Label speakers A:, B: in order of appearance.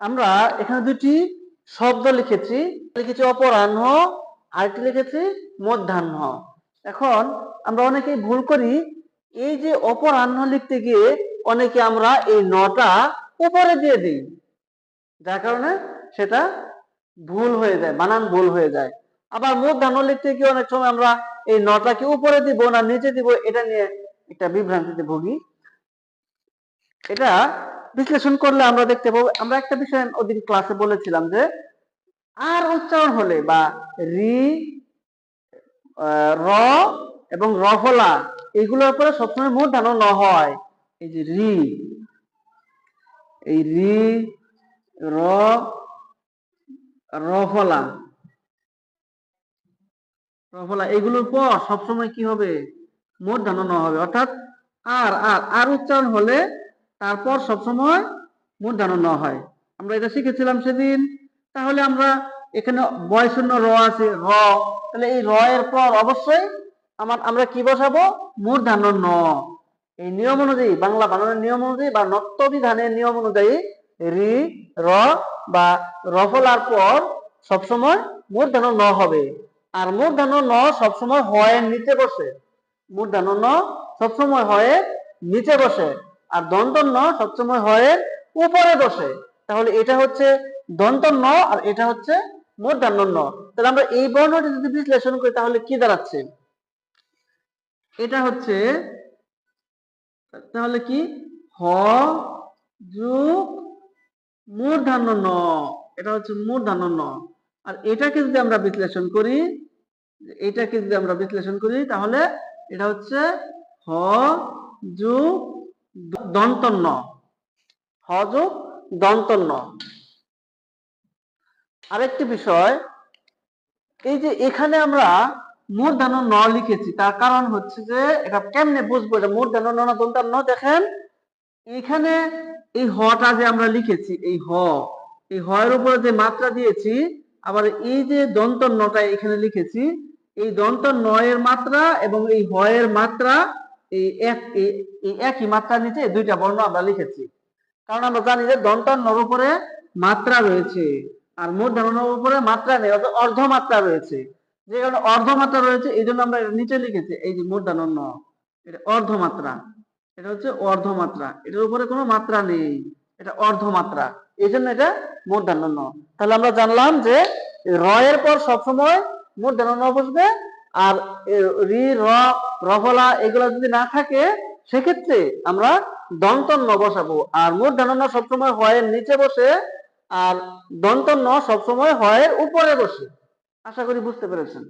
A: আমরা এখানে দুটি শব্দ লিখেছি। লিখেছি অপরাহ্ন, আরেকটি লিখেছি মধ্যাহ্ন। এখন আমরা অনেকেই ভুল করি। এই যে অপরাহ্ন লিখতে গিয়ে অনেকে আমরা এই নটা উপরে দিয়ে দিই। যার কারণে সেটা ভুল হয়ে যায়, বানান ভুল হয়ে যায়। আবার মধ্যাহ্ন লিখতে গিয়ে অনেক সময় আমরা এই নটাকে উপরে দিব না নিচে দিব, এটা নিয়ে একটা বিভ্রান্তিতে ভুগি। এটা বিশ্লেষণ করলে আমরা দেখতে পাবো, আমরা একটা বিষয় ওদিন ক্লাসে বলেছিলাম যে, আর উচ্চারণ হলে বা রি র এবং রফলা এগুলোর উপরে সবসময় মূর্ধন্য ন হয়। এই যে রি, এই রি, র রফলা রফলা এগুলোর পর সবসময় কি হবে? মূর্ধন্য ন হবে। অর্থাৎ আর আর আর উচ্চারণ হলে তারপর সবসময় মূর্ধন্য ন হয়। আমরা এটা শিখেছিলাম সেদিন। তাহলে আমরা এখানে বয় শূন্য র আছে, র। তাহলে এই র এর পর অবশ্যই আমার, আমরা কি বসাবো? মূর্ধন্য ন। এই নিয়ম অনুযায়ী, বাংলা বানানোর নিয়ম অনুযায়ী বা নত্য বিধানের নিয়ম অনুযায়ী রি, র বা রফলার পর সবসময় মূর্ধন্য ন হবে। আর মূর্ধন্য ন সবসময় হয়ের নিচে বসে। মূর্ধন্য ন সবসময় হয়ের নিচে বসে। আর দন্ত ন সবসময় হয়ের উপরে বসে। তাহলে এটা হচ্ছে দন্ত ন আর এটা হচ্ছে মূর্ধন্য ন তাহলে আমরা এই বর্ণটি যদি বিশ্লেষণ করি, তাহলে কি দাঁড়াচ্ছে? এটা হচ্ছে, তাহলে কি? হ, যুগ মূর্ধন্য ন এটা হচ্ছে মূর্ধন্য ন আর এটাকে যদি আমরা বিশ্লেষণ করি, এটাকে যদি আমরা বিশ্লেষণ করি, তাহলে এটা হচ্ছে হ, যুগ দন্তন্য। হ যোগ দন্তন্য। আরেকটি বিষয়, এই যে এখানে আমরা মূর্ধন্য ন লিখেছি, তার কারণ হচ্ছে যে এটা কেমনে বুঝব? এটা মূর্ধন্য ন দন্তান্ন? দেখেন, এখানে এই হটা যে আমরা লিখেছি, এই হ এই হ এর উপরে যে মাত্রা দিয়েছি, আবার এই যে দন্ত নটা এখানে লিখেছি, এই দন্ত নয়ের মাত্রা এবং এই হ এর মাত্রা এই এক একই মাত্রার নিচে দুইটা বর্ণ আমরা লিখেছি। কারণ আমরা জানি যে দন্ত নর উপরে মাত্রা রয়েছে আর মূর্ধন্য নর উপরে মাত্রা নেই, অর্থাৎ অর্ধমাত্রা রয়েছে। যে কারণে অর্ধমাত্রা রয়েছে, এই জন্য আমরা নিচে লিখেছি, এই যে মূর্ধন্য এটা অর্ধমাত্রা, এটা হচ্ছে অর্ধমাত্রা, এটার উপরে কোনো মাত্রা নেই, এটা অর্ধমাত্রা, এই জন্য এটা মূর্ধন্য তাহলে আমরা জানলাম যে রয়ের পর সবসময় মূর্ধন্য বসবে আর রি, র, রফলা এগুলো যদি না থাকে, সেক্ষেত্রে আমরা দন্তন ন বসাবো। আর মূর্ধন্য সবসময় হয়ের নিচে বসে, আর দন্তন ন সবসময় হয়ের উপরে বসে। আশা করি বুঝতে পেরেছেন।